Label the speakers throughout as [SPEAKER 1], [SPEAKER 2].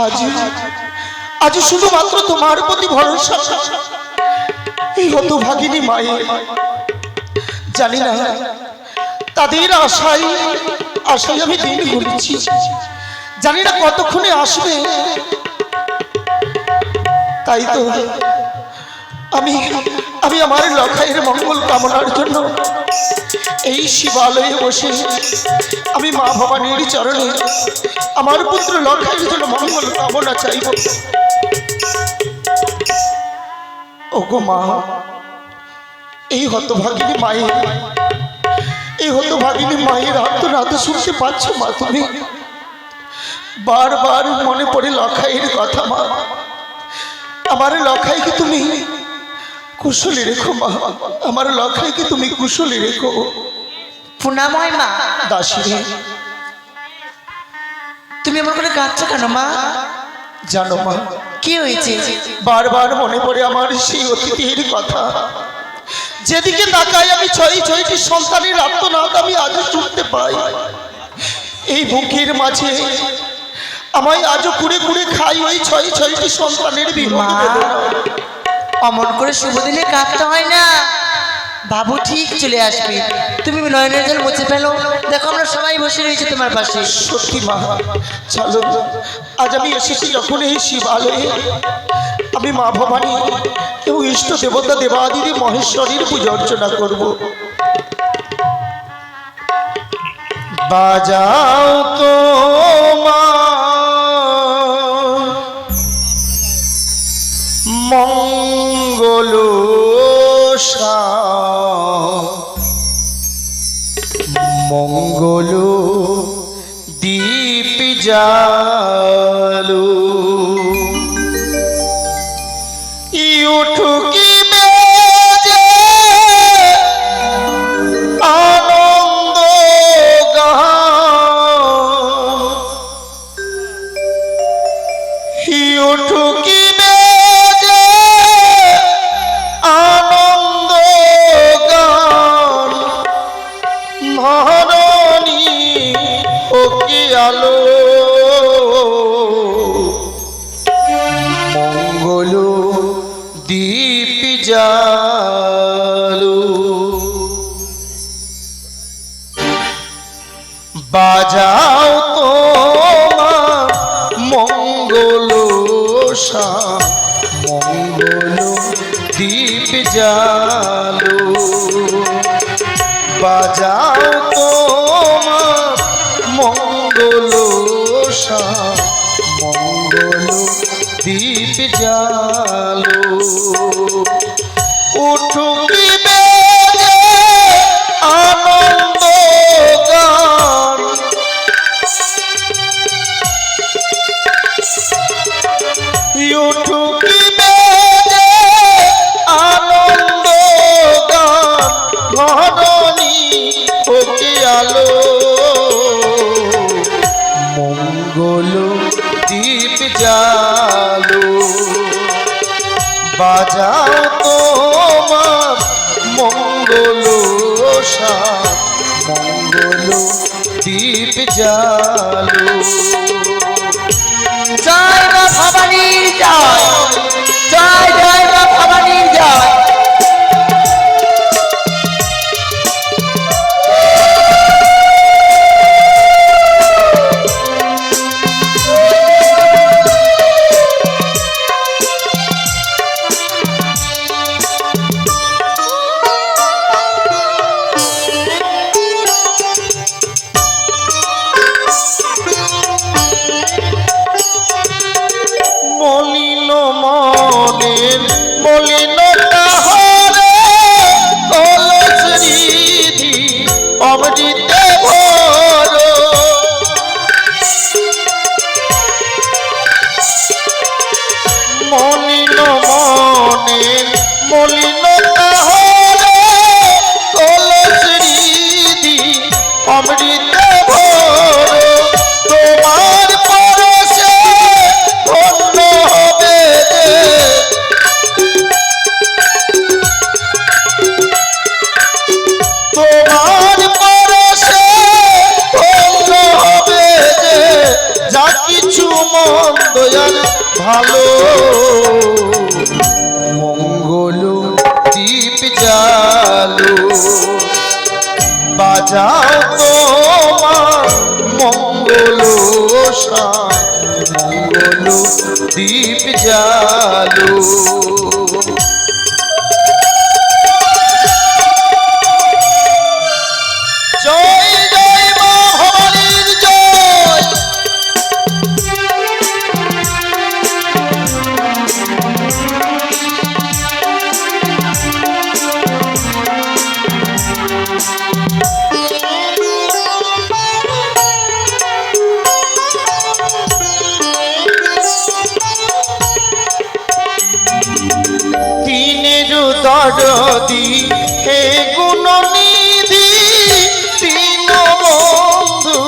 [SPEAKER 1] আজ আজ শুধুমাত্র তোমার প্রতি ভরসা। এই হতভাগিনী মায়ের। জানি না, তাদের আশায় আশায় আমি দিন ঘুরছি। জানি না কতক্ষণে আসবে। তাই তো আমি আমি আমার লখাইয়ের মঙ্গল কামনার জন্য এই শিবালয়ে বসে আমি মা ভবানীর চরণে আমার পুত্র লখাইয়ের জন্য মঙ্গল কামনা চাইব। ওগো মা, এই হতভাগিনী মায়ের, এই হতভাগিনী মায়ের আত্মনাদ শুনতে পাচ্ছ মা তুমি? বারবার মনে পড়ে লখাইয়ের কথা মা। আমার লখাইকে তুমি কুশলী রেখো মা। আমার লখাইকে তুমি কুশলী রেখো।
[SPEAKER 2] পুনাময় মা।
[SPEAKER 1] দাসী
[SPEAKER 2] তুমি এমন করে কাঁদছো কেন মা?
[SPEAKER 1] জানো মা।
[SPEAKER 2] কি হয়েছে?
[SPEAKER 1] বারবার মনে পড়ে আমার সেই অতিথির কথা। যেদিকে তাকাই আমি ছয় ছয়টি সন্তানের আত্মনাদ আমি আজও শুনতে পাই। এই বুকের মাঝে আমায় আজও কুড়ে কুড়ে খাই ওই ছয় ছয়টি সন্তানের বিরহ
[SPEAKER 2] মা।
[SPEAKER 1] বেদনা।
[SPEAKER 2] অমন করে শুভ দিনে কাঁদতে হয় না। বাবু ঠিক চলে আসবে। তুমি নয়নের জল মুছে ফেলো। দেখো আমরা সবাই বসে রয়েছে তোমার পাশে।
[SPEAKER 1] সত্যি মা, চলো। আজ আমি এসেছি যখন এই শিবালয়ে। আমি মা ভবানী এবং ইষ্ট দেবতা দেবাদিদি মহেশ্বরীর পুজো অর্চনা করব। বাজাও তো মা। মঙ্গল মঙ্গল দীপ জালু দীপ ভালো। মঙ্গল দীপ জালো। বাজাও তোমার মঙ্গল মঙ্গল দীপ জালো। দরদি হে গুণ নিধি বন্ধু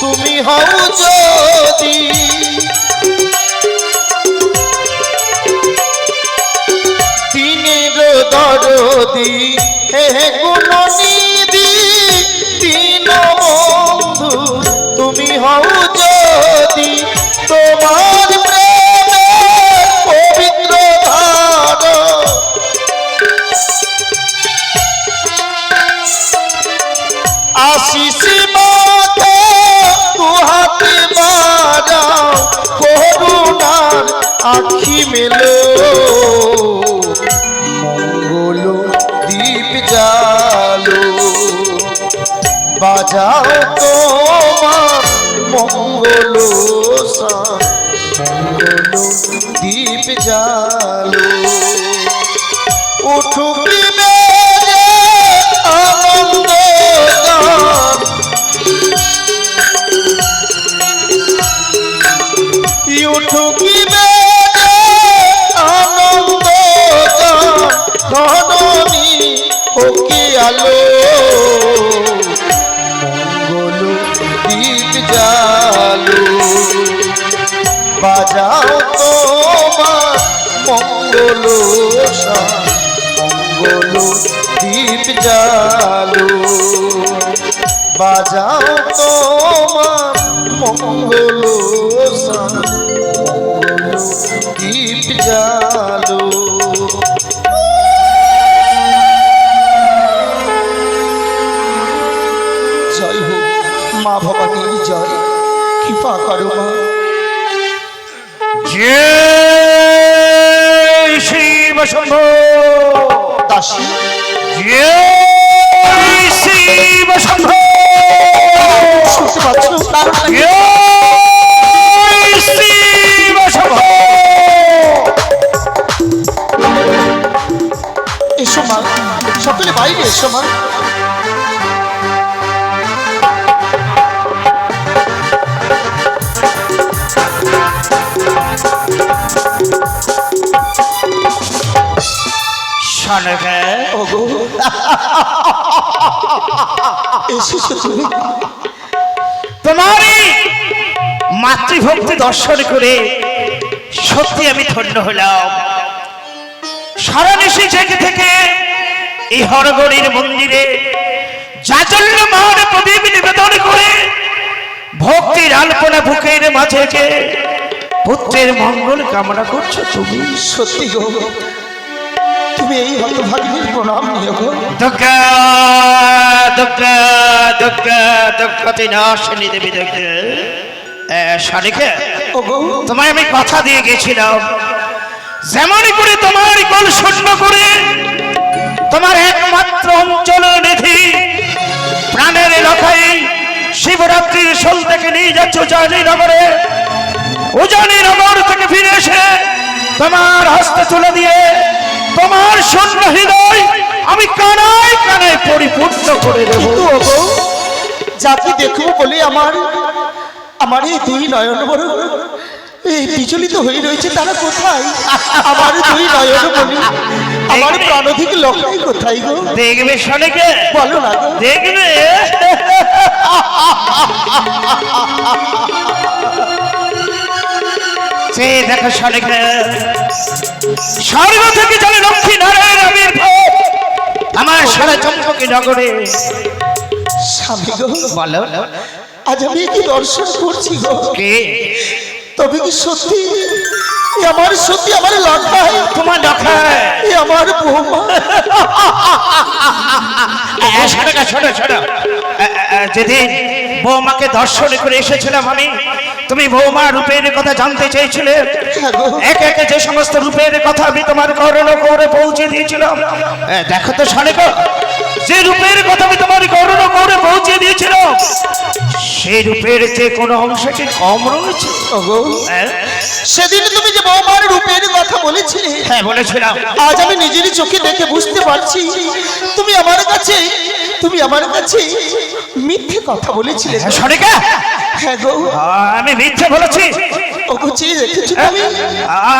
[SPEAKER 1] তুমি হও যদি। তিনের দরদি হে গুণ বাজাও তোমার মঙ্গল মঙ্গল দীপ জালো। উঠুকি আনন্দ গান। উঠুকি আনন্দ গান। ধননি আলো। মঙ্গল দীপ জালু বাজাও তোমার মঙ্গল দীপ জালো
[SPEAKER 3] শোনবে
[SPEAKER 1] ওগো এসেছ তুমি
[SPEAKER 3] তোমারই মাতৃভক্তি দর্শন করে সত্যি আমি ধন্য হলাম। সারা নিশি জেগে থেকে এই হরগড়ির মন্দিরে জাজল্য মহান প্রদীপ নিবেদন করে ভক্তির আলপনা বুকের মাঝে পুত্রের মঙ্গল কামনা করছ তুমি?
[SPEAKER 1] সত্যি গো। তুমি এই হতভাগিনীর প্রণাম নিও গো
[SPEAKER 3] দুর্গা দুর্গা দুর্গা দুর্গতি নাশিনী দেবী দুর্গা শালিকে তোমায় আমি কথা দিয়ে গেছিলাম। যেমন করে তোমার গোল শূন্য করে তোমার একমাত্র অঞ্চল নিধি প্রাণের শিবরাত্রির সোল থেকে নিয়ে যাচ্ছ উজানি নগরে। উজানি নগর থেকে ফিরে এসে তোমার হস্তে তুলে দিয়ে তোমার শূন্য হৃদয় আমি কানায় কানায় পরিপূর্ণ করে দেব।
[SPEAKER 1] যাকে দেখব বলে আমার আমার এই দুই নয়ন বড়? এই বিচলিত হয়ে রয়েছে তারা কোথায়? আমার দুই নয়ন বলি আমার প্রাণধিক লক্ষ্য কোথায় গো?
[SPEAKER 3] দেখবে শোনেকে।
[SPEAKER 1] বলো না
[SPEAKER 3] দেখবে। সে দেখো শোনেকে স্বর্গ থেকে চলে লক্ষ্মী নারায়ণ আবির্ভাব আমার সারা চম্পকি নগরে
[SPEAKER 1] স্বামী গো
[SPEAKER 3] বলো
[SPEAKER 1] আজ আমি কি দর্শন করছি গো
[SPEAKER 3] কে
[SPEAKER 1] তবে কি সত্যি আমার সত্যি আমার লাখাই
[SPEAKER 3] তোমার দেখা
[SPEAKER 1] এ আমার বৌমা
[SPEAKER 3] এ, এ, এ, যেদিন বৌমাকে দর্শন করে এসেছিলাম আমি। তুমি বৌমা রূপের কথা জানতে চেয়েছিলে। একে একে যে সমস্ত রূপের কথা আমি তোমার করণ করে পৌঁছে দিয়েছিলাম। দেখো তো গো যে রূপের কথা আমি তোমার করণ করে পৌঁছে দিয়েছিলাম সেই রূপের যে কোনো অংশ কি কম রয়েছে?
[SPEAKER 1] সেদিন তুমি যে বৌমার রূপের কথা বলেছিলে
[SPEAKER 3] হ্যাঁ বলেছিলাম।
[SPEAKER 1] আজ আমি নিজেরই চোখে দেখে বুঝতে পারছি। তুমি আমার কাছে তুমি আমার কাছে মিথ্যে কথা বলেছিলে।
[SPEAKER 3] হ্যাঁ, সনিকা!
[SPEAKER 1] হ্যাঁ গো।
[SPEAKER 3] আমি মিথ্যে বলেছি।
[SPEAKER 1] ও চেয়ে রেখেছো
[SPEAKER 3] হ্যাঁ?
[SPEAKER 1] তুমি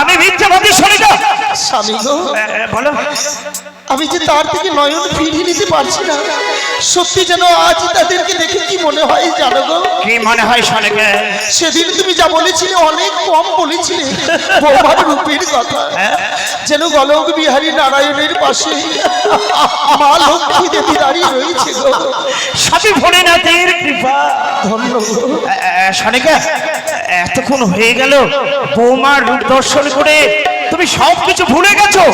[SPEAKER 3] আমি। মিথ্যে বলছি সনিকা!
[SPEAKER 1] স্বামী গো।
[SPEAKER 3] বলো।
[SPEAKER 1] আমি যে তার থেকে নয়ন ফিরিয়ে নিতে পারছি না সত্যি যেন আজ তাদেরকে দেখে কি মনে হয় জানো গো?
[SPEAKER 3] কি মনে হয় সনিকা
[SPEAKER 1] সেদিন তুমি যা বলেছিলে অনেক কম বলেছিলে বৌমার রূপের কথা। যেন গলক বিহারী নারায়ণের পাশে মা লক্ষ্মী দেবী দাঁড়িয়ে রয়েছে গো।
[SPEAKER 3] সবই ভোলেনাথের কৃপা।
[SPEAKER 1] ধন্য গো।
[SPEAKER 3] সনিকা এতক্ষণ হয়ে গেল। বৌমার রূপ দর্শন করে তুমি সব কিছু ভুলে গেছো।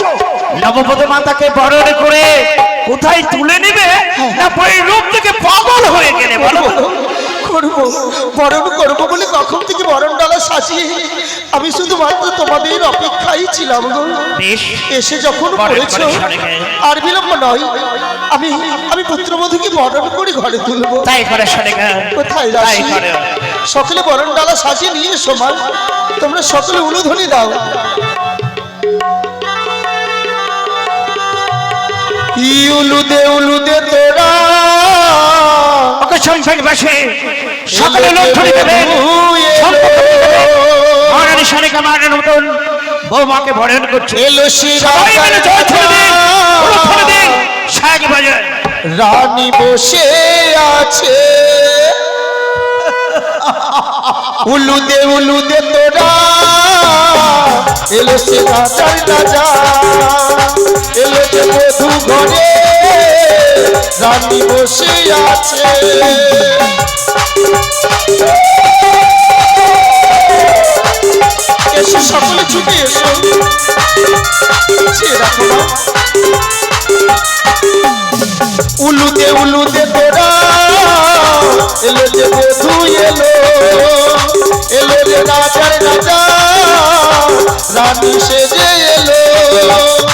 [SPEAKER 3] নবপদ মাতাকে বরণ করে কোথায় তুলে নেবে না ওই রূপ থেকে পাগল হয়ে গেলে বলো?
[SPEAKER 1] করব বরণ করব বলে কখন থেকে বরণ ডালা সাজিয়ে আমি শুধুমাত্র তোমাদের অপেক্ষায় ছিলাম গো। এসে যখন করেছ আর বিলম্ব নয় আমি আমি পুত্রবধূকে বরণ করে ঘরে তুলবো।
[SPEAKER 3] তাই করে
[SPEAKER 1] কোথায় সকলে বরণ ডালা সাজিয়ে নিয়ে সমান তোমরা সকলে উলুধ্বনি দাও। ইউলুদে উলুদে তোরা।
[SPEAKER 3] ওকে সংসার বাসে সকলে লক্ষ্য দেবেন মহারানী সনিকা মারার মতন বৌমাকে বরণ করছে।
[SPEAKER 1] এলো
[SPEAKER 3] সবাই মিলে জয় ছড়ে দিন উলুধ্বনি দিন। শাক বাজার।
[SPEAKER 1] রানী বসে আছে। উলুদে উলুদে তোরা। এলো সে রাজার রাজা এলো যে বধু ঘরে, রানী বসে আছে। এসো সকলে ছুটে এসো। রাখো মা। উলুদে উলুদে তোরা এলো যে বধু এলো। এলো রে রাজার রাজা রানী যে এলো।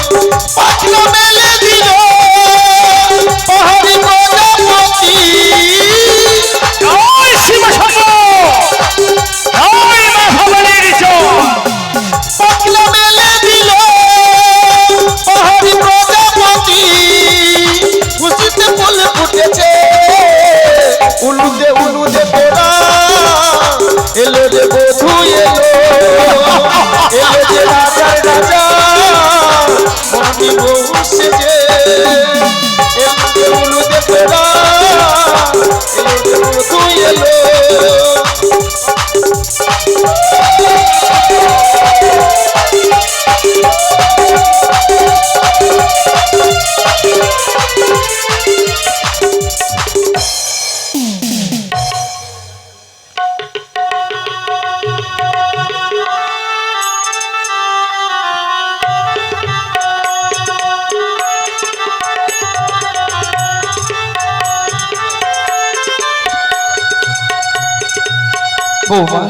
[SPEAKER 1] বৌমা।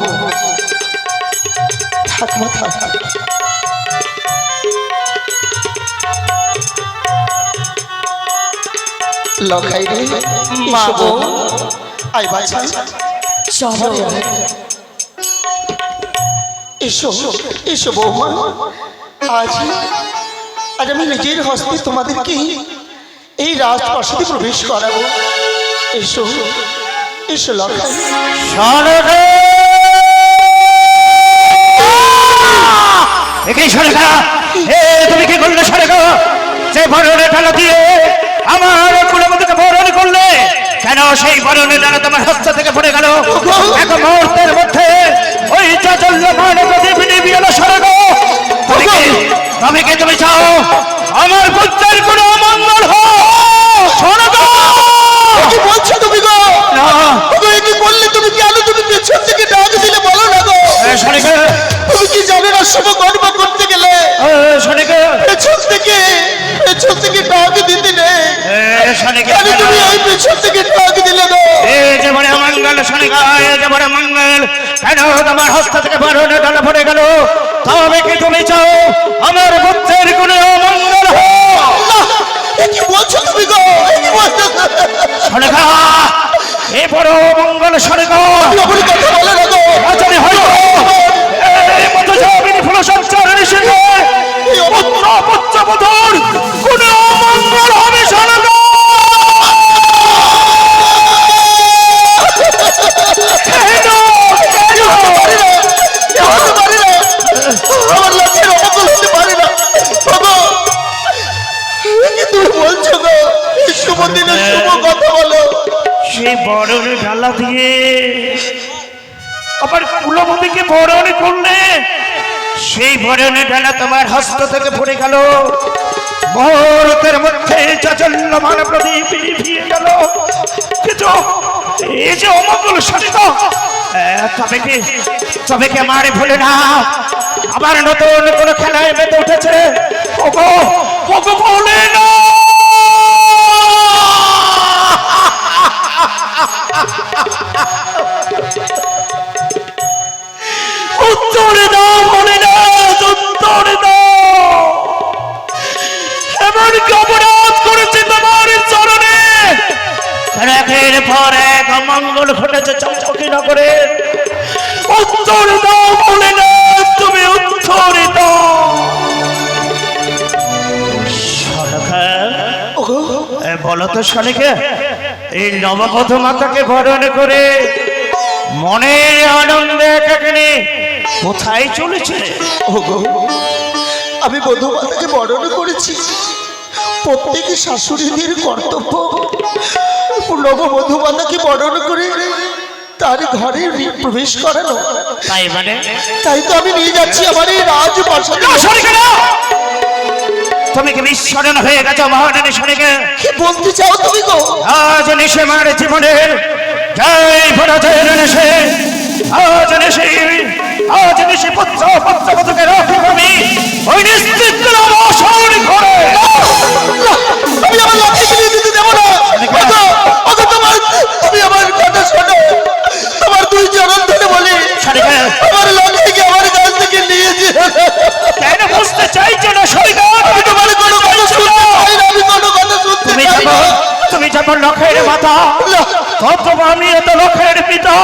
[SPEAKER 1] থাক মা থাক লখাই রে মা গো আই বাছা।
[SPEAKER 2] চলো।
[SPEAKER 1] এসো এসো বৌমা। আজ আজ আমি নিজের হস্তে তোমাদেরকে এই রাজপ্রাসাদে প্রবেশ করাবো। এসো এসো লখাই।
[SPEAKER 3] সরবে একে সরেখা এ তুমি কি করলে সরেখা যে বরণে ডালা দিয়ে আমার কুলমতিকে বরণ করলে কেন সেই বরণে ডালা তোমার হস্ত থেকে পড়ে গেল? এক মুহূর্তের মধ্যে ওই চাচল্য মানব দেবী দেবী হলো সরেখ তুমি কি তুমি কি তুমি চাও আমার পুত্রের কোনো অমঙ্গল হোক? সরেখ
[SPEAKER 1] কি বলছো তুমি গো?
[SPEAKER 3] না।
[SPEAKER 1] ওগো, এ কি? করলে তুমি
[SPEAKER 4] শুভ করতে গেলে। পেছন থেকে পেছন থেকে ডাক দিতে নেই।
[SPEAKER 3] শনিকে
[SPEAKER 4] কেন তুমি ওই পেছন থেকে ডাক দিলে না।
[SPEAKER 3] মঙ্গল শনিকা এ যে বড় মঙ্গল কেন তোমার হস্ত থেকে বারণে ডালা পড়ে গেল। তবে কি তুমি চাও? আমার পুত্রের কোনো অমঙ্গল
[SPEAKER 4] কি বলছো তুমি গো?
[SPEAKER 3] শনিকা এ বড় মঙ্গল শনিকা
[SPEAKER 4] কথা বলে বলছো গো? এই শুভ দিনে শুভ কথা বলো।
[SPEAKER 3] সেই বরণ ডালা দিয়ে আবার কুলবতীকে বরণ করলে সেই বরণে ডালা তোমার হস্ত থেকে পড়ে গেল। মুহূর্তের মধ্যে চাচল্যমান প্রদীপ নিভিয়ে গেল। এই যে অমঙ্গল তবে কি তবে কি আমার ভুলে না? আবার নতুন কোন খেলায় মেতে উঠেছে? ওগো ওগো না! উত্তরে দাও এমন অপরাধ করেছে তোমার চরণে? একের পর এক অমঙ্গল ঘটেছে চমচকি নগরে উত্তর দাও বলে না তুমি উত্তরে দাও। বলো তো এই নববধূ মাতাকে বরণ করে মনে আনন্দে একাকিনী কোথায় চলেছে?
[SPEAKER 4] ওগো আমি বধূমাতাকে বরণ করেছি। প্রত্যেকে শাশুড়িদের কর্তব্য নব বধূমাতাকে বরণ করে তার ঘরে প্রবেশ করানো।
[SPEAKER 3] তাই মানে?
[SPEAKER 4] তাই তো আমি নিয়ে যাচ্ছি আমার এই রাজপ্রাসাদে!
[SPEAKER 3] তুমি কি বিস্মরণ হয়ে গেছো মহারানী শনিকে
[SPEAKER 4] কি বলতে চাও তুমি গো?
[SPEAKER 3] আজ নিশে মার জীবনের জয় পরাজয়ের নেশে। আজ পুত্র ওই নিশ্চিত
[SPEAKER 4] না, আমি আমার লক্ষ্মীকে নিয়ে যেতে দেবো না। ওগো, ওগো, তোমার তুমি আমার কথা শোনো। তোমার দুই চরণ ধরে বলি আমার লক্ষ্মীকে আমার কাছ থেকে নিয়ে যেও
[SPEAKER 3] কেন বুঝতে চাইছো না শনিকে
[SPEAKER 4] আমি তোমার কোনো কথা শুনতে চাই না আমি কোনো কথা শুনতে
[SPEAKER 3] তুমি
[SPEAKER 4] চাই
[SPEAKER 3] যেমন
[SPEAKER 4] না।
[SPEAKER 3] তুমি যেমন লখের মাতা
[SPEAKER 4] না,
[SPEAKER 3] তত আমি এত লখের পিতা।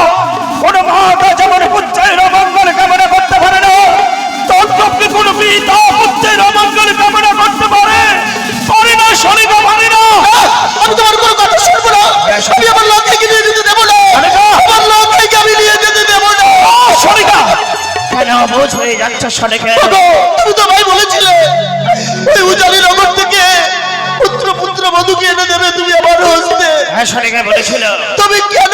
[SPEAKER 3] কোন মাতা যেমন পুত্রের অমঙ্গল কামনা করতে পারে না তদ্রুপি কোন পিতা পুত্রের অমঙ্গল কামনা করতে পারে। পারে না শনিক পারে না।
[SPEAKER 4] আমি তোমার কোনো কথা শুনব না। আমি আমার লক্ষ্মীকে নিয়ে যেতে দেবো না। আমার লক্ষ্মীকে আমি নিয়ে যেতে দেবো না।
[SPEAKER 3] শনিকা কেন বোঝ হয়ে যাচ্ছে
[SPEAKER 4] তুমি তো ভাই বলেছিলে। ওই উজানি নগর থেকে পুত্র পুত্র বধূকে এনে দেবে তুমি আমার হস্তে।
[SPEAKER 3] হ্যাঁ বলেছিল।
[SPEAKER 4] তুমি কেন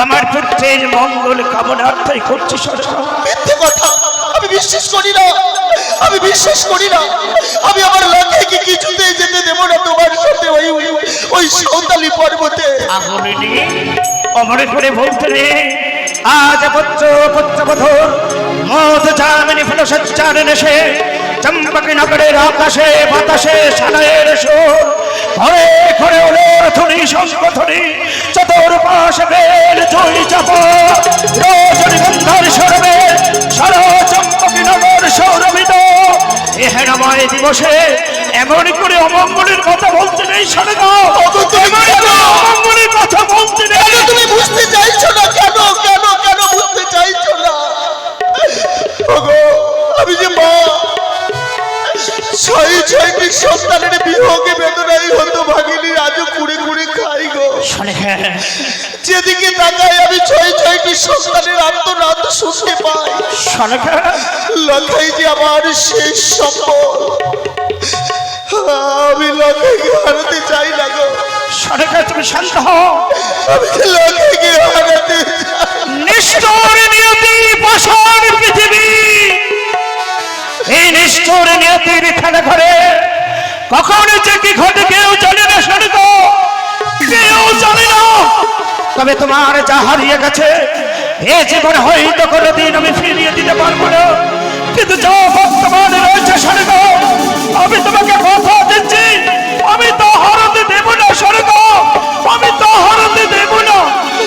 [SPEAKER 4] আমার
[SPEAKER 3] পুত্রের মঙ্গল কামনার্থই করছি
[SPEAKER 4] মিথ্যে কথা। আমি বিশ্বাস করি না। আমি বিশ্বাস করি না। আমি আমার লক্ষ্যকে কিছুতেই যেতে দেবো না তোমার সাথে ওই ওই- সৌতালি পর্বতে।
[SPEAKER 3] অমরে করে বলতে রে আজ পুত্র পুত্রবধূর মত জামিনী ফুল সজ্জার নেশে চম্পকি নগরের আকাশে বাতাসে সানায়ের সুর। ঘরে ঘরে ওলের থুনি শঙ্খ থুনি চতুর পাশে বেল জয় চাপ। রজনীগন্ধার সরবে সর চম্পকি নগর সৌরভিত। এহেনময় দিবসে এমন করে অমঙ্গলের কথা বলতে নেই
[SPEAKER 4] ওগো, তুমি
[SPEAKER 3] অমঙ্গলের
[SPEAKER 4] সন্তানের বিয়োগে বেদনাই হতো ভাগিনী আজও কুড়ে কুড়ে খাই গো। যেদিকে তাকাই আমি ছয় ছয়টি সন্তানের আত্মনাদ শুনতে পাই। লখাই যে আমার শেষ সম্বল আমি লখাইকে হারাতে চাই না গো।
[SPEAKER 3] শোনে তুমি শান্ত হও।
[SPEAKER 4] আমি লখাইকে হারাতে
[SPEAKER 3] নিষ্ঠুর নিয়তি পাষাণ পৃথিবী। এই নিষ্ঠুর নিয়তির খেলা ঘরে কখন যে কি ঘটে কেউ জানে না শুনে তো। কেউ জানে না। তবে তোমার যা হারিয়ে গেছে, এ জীবন হয়তো কোনোদিন আমি ফিরিয়ে দিতে পারব না। কিন্তু যা বর্তমানে রয়েছে স্বর্গ আমি তোমাকে কথা দিচ্ছি, আমি তো হারাতে দেব না স্বর্গ আমি তো হারাতে দেব না।